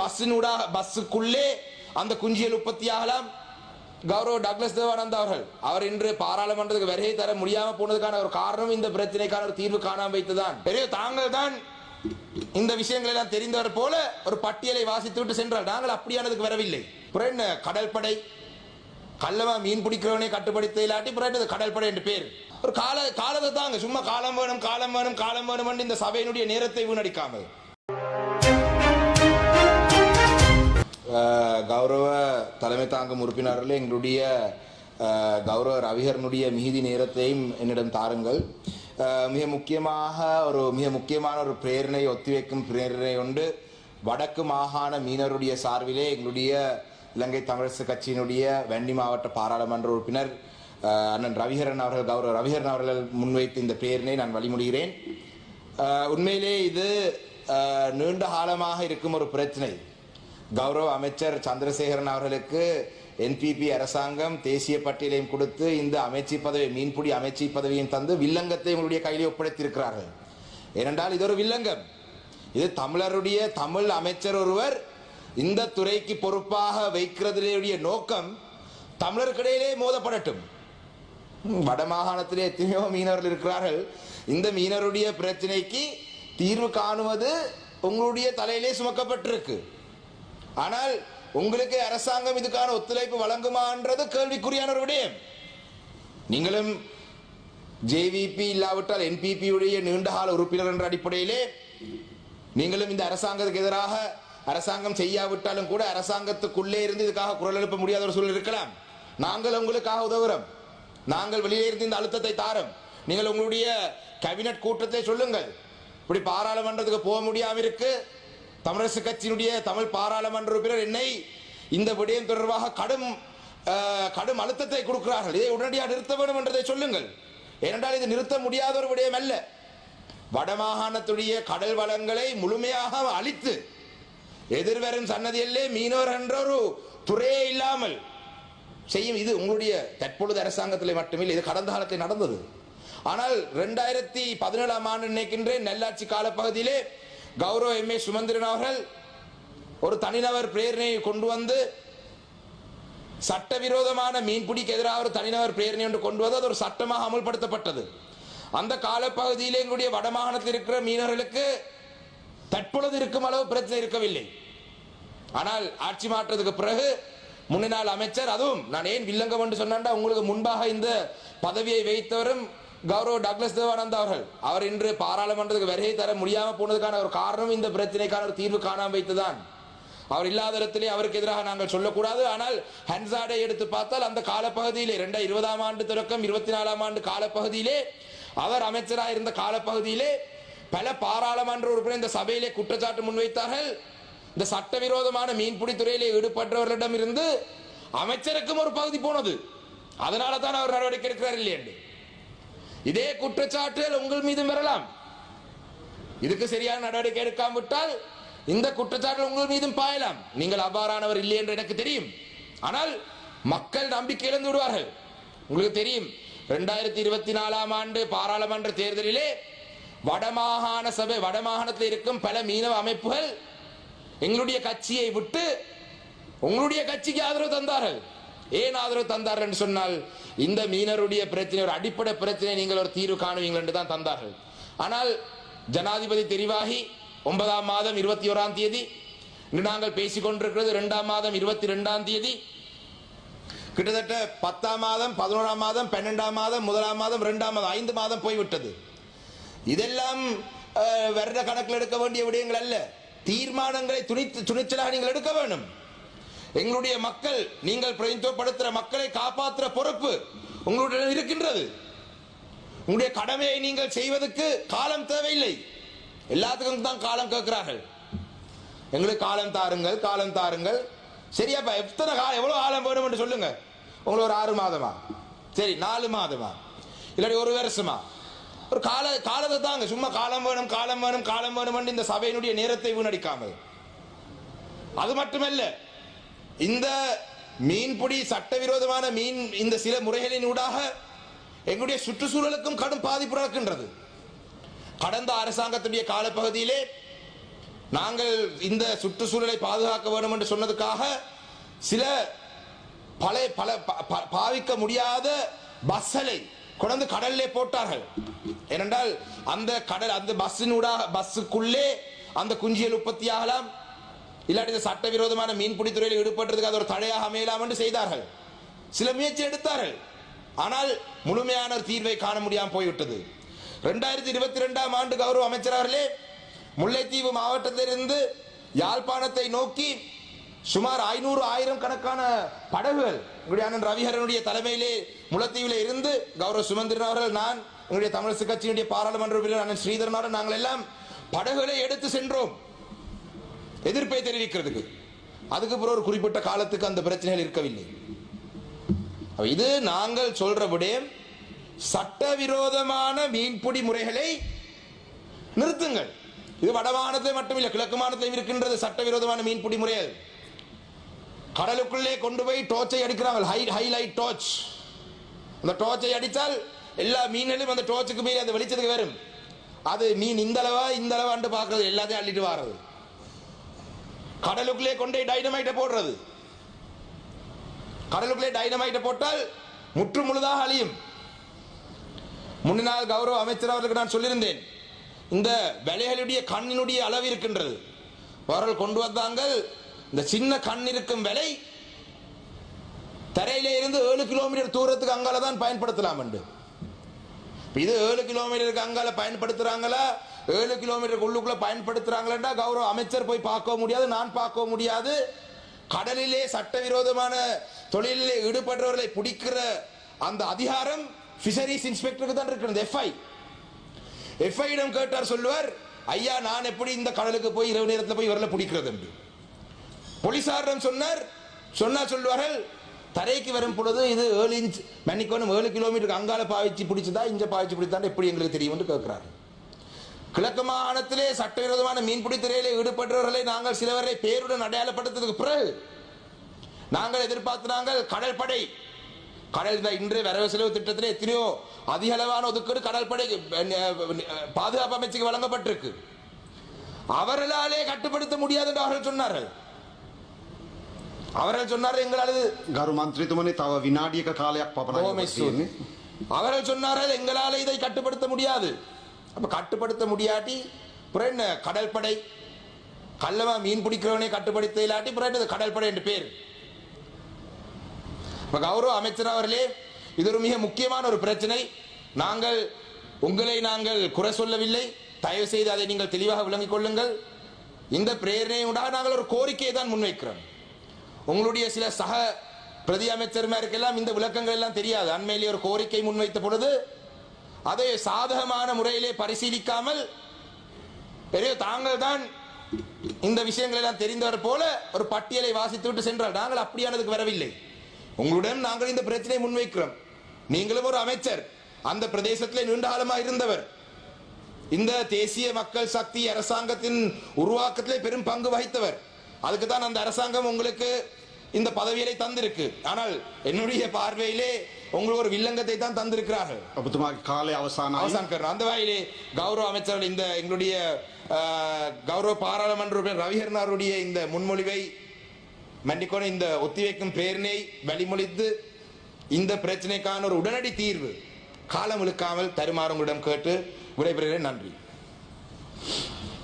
பஸ்ஸினூடா பஸ்ஸுக்குள்ளே அந்த குஞ்சியல் உற்பத்தி ஆகலாம் கௌரவ டக்ளஸ் தேவானந்த் அவர்கள் அவர் இன்று பாராளுமன்றத்துக்கு வருகை தர முடியாம போனதுக்கான ஒரு காரணம் இந்த பிரச்சனைக்கான ஒரு தீர்வு காணாமல் வைத்துதான் பெரிய தாங்கள் தான் இந்த விஷயங்கள் எல்லாம் தெரிந்தவர் போல ஒரு பட்டியலை வாசித்து விட்டு சென்றார். நாங்கள் அப்படியானதுக்கு வரவில்லை. என்ன கடற்படை கல்லவா மீன் பிடிக்கிறவனே கட்டுப்படுத்த இல்லாட்டி அப்புறம் என்னது கடற்படை என்று பேர். ஒரு கால காலத்தை தாங்க சும்மா காலம் வேணும் காலம் வேணும் காலம் வேணும் இந்த சபையினுடைய நேரத்தை வீணடிக்காமல். கௌரவ தலைமை தாங்கும் உறுப்பினர்களே எங்களுடைய கௌரவ ரவிகரனுடைய மிகுதி நேரத்தையும் என்னிடம் தாருங்கள். மிக முக்கியமாக ஒரு மிக முக்கியமான ஒரு பிரேரணை ஒத்திவைக்கும் பிரேரணை உண்டு. வடக்கு மாகாண மீனவருடைய சார்பிலே எங்களுடைய இலங்கை தமிழரசு கட்சியினுடைய வெண்டி மாவட்ட பாராளுமன்ற உறுப்பினர் அண்ணன் ரவிகரன் அவர்கள் கௌரவ ரவிகரன் அவர்கள் முன்வைத்த இந்த பிரேரணை நான் வழிமுடிகிறேன். உண்மையிலே இது நீண்ட காலமாக இருக்கும் ஒரு பிரச்சனை. கௌரவ அமைச்சர் சந்திரசேகரன் அவர்களுக்கு என்பிபி அரசாங்கம் தேசிய பட்டியலையும் கொடுத்து இந்த அமைச்சு பதவி மீன்பிடி அமைச்சு பதவியும் தந்து வில்லங்கத்தை உங்களுடைய கையிலே ஒப்படைத்திருக்கிறார்கள். ஏனென்றால் இது ஒரு வில்லங்கம். இது தமிழருடைய தமிழ் அமைச்சர் ஒருவர் இந்த துறைக்கு பொறுப்பாக வைக்கிறதுடைய நோக்கம் தமிழர்கிடையிலே மோதப்படட்டும். வடமாகாணத்திலே எத்தனையோ மீனவர்கள் இருக்கிறார்கள். இந்த மீனவருடைய பிரச்சனைக்கு தீர்வு காணுவது உங்களுடைய தலையிலே சுமக்கப்பட்டிருக்கு. ஆனால் உங்களுக்கு அரசாங்கம் இதுக்கான ஒத்துழைப்பு வழங்குமான்றது கேள்விக்குறியான ஒரு விடயம். நீங்களும் ஜேவிபி இல்லாவிட்டால் என்பிபி உடைய நீண்டகால உறுப்பினர் என்ற அடிப்படையிலே நீங்களும் இந்த அரசாங்கத்துக்கு எதிராக அரசாங்கம் செய்யாவிட்டாலும் கூட அரசாங்கத்துக்குள்ளே இருந்து இதுக்காக குரல் எழுப்ப முடியாத ஒரு சூழல் இருக்கலாம். நாங்கள் உங்களுக்காக உதவுறோம் நாங்கள் வெளியே இருந்து இந்த அழுத்தத்தை தாரோம். நீங்கள் உங்களுடைய கேபினட் கூட்டத்தை சொல்லுங்கள். இப்படி பாராளுமன்றத்துக்கு போக முடியாம இருக்கு. தமிழரசு கட்சியினுடைய தமிழ் பாராளுமன்ற உறுப்பினர் என்னை இந்த விடயம் தொடர்பாக கடும் கடும் அழுத்தத்தை கொடுக்கிறார்கள். இதை உடனடியாக நிறுத்த வேண்டும் என்றதை சொல்லுங்கள். ஏனென்றால் இது நிறுத்த முடியாத ஒரு விடயம் அல்ல. வடமாகாணத்துடைய கடல் வளங்களை முழுமையாக அழித்து எதிர்வரும் சன்னதியிலே மீனவர் என்ற ஒரு துறையே இல்லாமல் செய்யும் இது உங்களுடைய தற்பொழுது அரசாங்கத்தில் மட்டுமில்லை இது கடந்த காலத்தில் நடந்தது. ஆனால் ரெண்டாயிரத்தி பதினேழாம் ஆண்டு நினைக்கின்றேன் நல்லாட்சி காலப்பகுதியிலே கௌரவ எம் ஏ சுமந்திரன் அவர்கள் ஒரு தனிநபர் பிரேரணையை கொண்டு வந்து சட்டவிரோதமான மீன்பிடிக்கு எதிராக ஒரு தனிநபர் பிரேரணை ஒன்று கொண்டு வந்து அது ஒரு சட்டமாக அமல்படுத்தப்பட்டது. அந்த காலப்பகுதியிலே எங்களுடைய வடமாகாணத்தில் இருக்கிற மீனவர்களுக்கு தற்பொழுது இருக்கும் அளவு பிரச்சனை இருக்கவில்லை. ஆனால் ஆட்சி மாற்றத்துக்கு பிறகு முன்னாள் அமைச்சர் அதுவும் நான் ஏன் வில்லங்கம் என்று சொன்னா உங்களுக்கு முன்பாக இந்த பதவியை வைத்தவரும் கௌரவ டக்ளஸ் தேவானந்த் அவர்கள். அவர் இன்று பாராளுமன்றத்துக்கு வருகை தர முடியாம போனதுக்கான ஒரு காரணம் இந்த பிரச்சனைக்கான ஒரு தீர்வு காணாமல் வைத்துதான் அவர் இல்லாத இடத்திலே அவருக்கு எதிராக நாங்கள் சொல்லக்கூடாது. ஆனால் ஹன்சாடை எடுத்து பார்த்தால் அந்த காலப்பகுதியிலே இரண்டாயிரம் இருபதாம் ஆண்டு தொடக்கம் இருபத்தி நாலாம் ஆண்டு காலப்பகுதியிலே அவர் அமைச்சராக இருந்த காலப்பகுதியிலே பல பாராளுமன்ற உறுப்பினர் இந்த சபையிலே குற்றச்சாட்டு முன்வைத்தார்கள். இந்த சட்டவிரோதமான மீன்பிடி துறையிலே ஈடுபட்டவர்களிடம் இருந்து அமைச்சருக்கும் ஒரு பகுதி போனது. அதனால தான் அவர் நடவடிக்கை எடுக்கிறார் இல்லையா இதே குற்றச்சாட்டுகள் உங்கள் மீதும் வரலாம். இதுக்கு சரியான நடவடிக்கை எடுக்காம விட்டால் இந்த குற்றச்சாட்டு உங்கள் மீதும் பாயலாம். நீங்கள் அவ்வாறானவர் இல்லை என்று எனக்கு தெரியும். ஆனால் மக்கள் நம்பிக்கை இழந்து விடுவார்கள். உங்களுக்கு தெரியும் ரெண்டாயிரத்தி இருபத்தி நாலாம் ஆண்டு பாராளுமன்ற தேர்தலிலே வடமாகாண சபை வடமாகாணத்தில் இருக்கும் பல மீனவ அமைப்புகள் எங்களுடைய கட்சியை விட்டு உங்களுடைய கட்சிக்கு ஆதரவு தந்தார்கள். ஏன் ஆதரவு தந்தார் என்று சொன்னால் இந்த மீனருடைய பிரச்சனை ஒரு அடிப்படை பிரச்சனை நீங்கள் ஒரு தீர்வு காணுவீங்கள் என்று தான் தந்தார்கள். ஆனால் ஜனாதிபதி தெரிவாகி ஒன்பதாம் மாதம் இருபத்தி ஓராம் தேதி இன்று நாங்கள் பேசிக் கொண்டிருக்கிறது இரண்டாம் மாதம் இருபத்தி ரெண்டாம் தேதி. கிட்டத்தட்ட பத்தாம் மாதம் பதினோராம் மாதம் பன்னெண்டாம் மாதம் முதலாம் மாதம் இரண்டாம் மாதம் ஐந்து மாதம் போய்விட்டது. இதெல்லாம் வருட கணக்கில் எடுக்க வேண்டிய விடயங்கள் அல்ல. தீர்மானங்களை துணித்து துணிச்சலாக நீங்கள் எடுக்க வேண்டும். எங்களுடைய மக்கள் நீங்கள் பிரதிநிதித்துவப்படுத்துகிற மக்களை காப்பாற்றுற பொறுப்பு உங்களுடைய இருக்கின்றது. உங்களுடைய கடமையை நீங்கள் செய்வதற்கு காலம் தேவையில்லை. எல்லாத்துக்கும் தான் காலம் கேட்கிறார்கள். எங்களுக்கு காலம் தாருங்கள் காலம் தாருங்கள். சரியாப்பா எத்தனை காலம் எவ்வளோ காலம் வேணும் என்று சொல்லுங்க. உங்களுக்கு ஒரு ஆறு மாதமா? சரி நாலு மாதமா? இல்லாட்டி ஒரு வருஷமா? ஒரு கால காலத்தை தாங்க. சும்மா காலம் வேணும் காலம் வேணும் காலம் வேணும் இந்த சபையினுடைய நேரத்தை வீணடிக்காமல். அது மட்டுமல்ல இந்த மீன்பிடி சட்டவிரோதமான மீன் இந்த சில முறைகளின் ஊடாக எங்களுடைய சுற்றுச்சூழலுக்கும் கடும் பாதிப்பு நடக்கின்றது கடந்த அரசாங்கத்துடைய காலப்பகுதியிலே நாங்கள் இந்த சுற்றுச்சூழலை பாதுகாக்க வேண்டும் என்று சொன்னதுக்காக சில பழைய பல ப- ப- பாவிக்க முடியாத பஸ்ஸலை கொண்டு கடல்லே போட்டார்கள். ஏனென்றால் அந்த கடல் அந்த பஸ்ஸினூடாக பஸ்ஸுக்குள்ளே அந்த குஞ்சியல் உற்பத்தி ஆகலாம் இல்லாட்டி இந்த சட்டவிரோதமான மீன்பிடித்துறையில் ஈடுபட்டதுக்கு அது ஒரு தடையாக அமையலாம் என்று செய்தார்கள். சில முயற்சி எடுத்தார்கள். ஆனால் முழுமையான தீர்வை காண முடியாமல் போய்விட்டது. ரெண்டாயிரத்தி இருபத்தி ரெண்டாம் ஆண்டு கௌரவ அமைச்சரவர்களே முல்லைத்தீவு மாவட்டத்திலிருந்து யாழ்ப்பாணத்தை நோக்கி சுமார் ஐநூறு ஆயிரம் கணக்கான படகுகள் எங்களுடைய அண்ணன் ரவிஹரனுடைய தலைமையிலே முல்லைத்தீவிலே இருந்து கௌரவ சுமந்திரன் அவர்கள் நான் எங்களுடைய தமிழரசு கட்சியினுடைய பாராளுமன்ற உறுப்பினர் அண்ணன் ஸ்ரீதரன் அவர்கள் நாங்கள் எல்லாம் படகுகளை எடுத்து சென்றோம். எதிர்ப்பை தெரிவிக்கிறதுக்கு. அதுக்கு பிறகு ஒரு குறிப்பிட்ட காலத்துக்கு அந்த பிரச்சனைகள் இருக்கவில்லை. இது நாங்கள் சொல்ற சட்டவிரோதமான மீன்பிடி முறைகளை நிறுத்துங்கள். இது வடமானத்தை மட்டுமில்லை கிழக்கு மாநிலத்திலும் இருக்கின்றது சட்டவிரோதமான மீன்பிடி முறைகள் கடலுக்குள்ளே கொண்டு போய் டோர்ச்சை அடிக்கிறாங்க ஹை ஹைலைட் டோச் அந்த டோர்ச்சை அடித்தால் எல்லா மீன்களும் அந்த டோச்சுக்கு மீறி அந்த வெளிச்சத்துக்கு வரும். அது மீன் இந்த அளவா இந்த அளவான்னு பார்க்கறது எல்லாத்தையும் அள்ளிட்டு வாரது. கடலுக்குள்ளே கொண்டு டைனமைட்டை போடுறது. கடலுக்குள்ளே டைனமைட்டை போட்டால் முற்று முழுதாக அழியும். முன்னாள் கௌரவ அமைச்சர் அவர்களுக்கு நான் சொல்லியிருந்தேன். இந்த விலைகளுடைய கண்ணினுடைய அளவு இருக்கின்றது. அவர்கள் கொண்டு வந்தாங்கள் இந்த சின்ன கண் இருக்கும் விலை தரையிலே இருந்து ஏழு கிலோமீட்டர் தூரத்துக்கு அங்கால தான் பயன்படுத்தலாம் என்று. இது ஏழு கிலோமீட்டருக்கு அங்கால பயன்படுத்துறாங்களா? ஏழு கிலோமீட்டருக்கு உள்ளுக்குள்ள பயன்படுத்துறாங்களா கௌரவ அமைச்சர் போய் பார்க்க முடியாது நான் பார்க்க முடியாது. கடலிலே சட்டவிரோதமான தொழிலிலே ஈடுபடுறவர்களை பிடிக்கிற அந்த அதிகாரம் ஃபிஷரிஸ் இன்ஸ்பெக்டருக்கு தான் இருக்கிறது எஃப்ஐ எஃப்ஐயிடம் கேட்டார் சொல்லுவார் ஐயா நான் எப்படி இந்த கடலுக்கு போய் இரவு நேரத்தில் போய் இவரில் பிடிக்கிறது? என்று. போலீசாரிடம் சொன்னார் சொன்னா சொல்வார்கள் தரைக்கு வரும் பொழுது இது ஏழு இன்ச் மன்னிக்கணும் ஏழு கிலோமீட்டருக்கு அங்கால பாய்ச்சி பிடிச்சதா இங்கே பாய்ச்சி பிடித்தான் எப்படி எங்களுக்கு தெரியும் என்று கிழக்கு மாகாணத்திலே சட்டவிரோதமான மீன்பிடி துறையிலே ஈடுபட்டவர்களை நாங்கள் சிலவரை பேருடன் அடையாளப்படுத்ததுக்கு பிறகு நாங்கள் எதிர்பார்த்து நாங்கள் கடற்படை கடல் இந்த இன்று வரவு செலவு திட்டத்தில் எத்தனையோ அதிக அளவான ஒதுக்கீடு கடற்படை பாதுகாப்பு அமைச்சுக்கு வழங்கப்பட்டிருக்கு. அவர்களாலே கட்டுப்படுத்த முடியாது என்று அவர்கள் சொன்னார்கள். அவர்கள் சொன்னார்கள் எங்களால் ගරු මන්ත්‍රීතුමනි තව විනාඩියක කාලයක් බොහොම පපන ස්තුතියි. அவர்கள் சொன்னார்கள் எங்களால் இதை கட்டுப்படுத்த முடியாது அப்ப கட்டுப்படுத்த முடியாட்டி அப்புறம் என்ன கடல் படை கள்ளமா மீன் பிடிக்கிறவனை கட்டுப்படுத்த இல்லாட்டி அப்புறம் என்னது கடல் படை என்று பேர் இப்ப கௌரவ அமைச்சர் அவர்களே இது ஒரு மிக முக்கியமான ஒரு பிரச்சனை நாங்கள் உங்களை நாங்கள் குறை சொல்லவில்லை தயவு செய்து அதை நீங்கள் தெளிவாக விளங்கிக் கொள்ளுங்கள் இந்த பிரேரணையுடாக நாங்கள் ஒரு கோரிக்கையை தான் முன்வைக்கிறோம் உங்களுடைய சில சக பிரதி அமைச்சர்மாருக்கெல்லாம் இந்த விளக்கங்கள் எல்லாம் தெரியாது. அண்மையிலே ஒரு கோரிக்கை முன்வைத்த பொழுது அதை சாதகமான முறையிலே பரிசீலிக்காமல் பெரிய தாங்கள் தான் இந்த விஷயங்கள் எல்லாம் தெரிந்தவர் போல ஒரு பட்டியலை வாசித்து விட்டு சென்றால் நாங்கள் அப்படியானதுக்கு வரவில்லை. உங்களுடன் நாங்கள் இந்த பிரச்சனையை முன்வைக்கிறோம். நீங்களும் ஒரு அமைச்சர் அந்த பிரதேசத்திலே நீண்ட காலமாக இருந்தவர். இந்த தேசிய மக்கள் சக்தி அரசாங்கத்தின் உருவாக்கத்திலே பெரும் பங்கு வகித்தவர். அதுக்கு தான் அந்த அரசாங்கம் உங்களுக்கு இந்த பதவியை தந்திருக்கு. ஆனால் என்னுடைய பார்வையிலே உங்களுக்கு ஒரு வில்லங்கத்தை தான் தந்திருக்கிறார்கள். காலை அவசான அவசான அந்த வாயிலே கௌரவ அமைச்சர்கள் இந்த எங்களுடைய கௌரவ பாராளுமன்ற உறுப்பினர் ரவிஹர்னாருடைய இந்த முன்மொழிவை மன்னிக்கோன இந்த ஒத்திவைக்கும் பேரினை வழிமொழித்து இந்த பிரச்சனைக்கான ஒரு உடனடி தீர்வு காலம் இழுக்காமல் தருமாறு உங்களிடம் கேட்டு விடைபெறுகிறேன். நன்றி.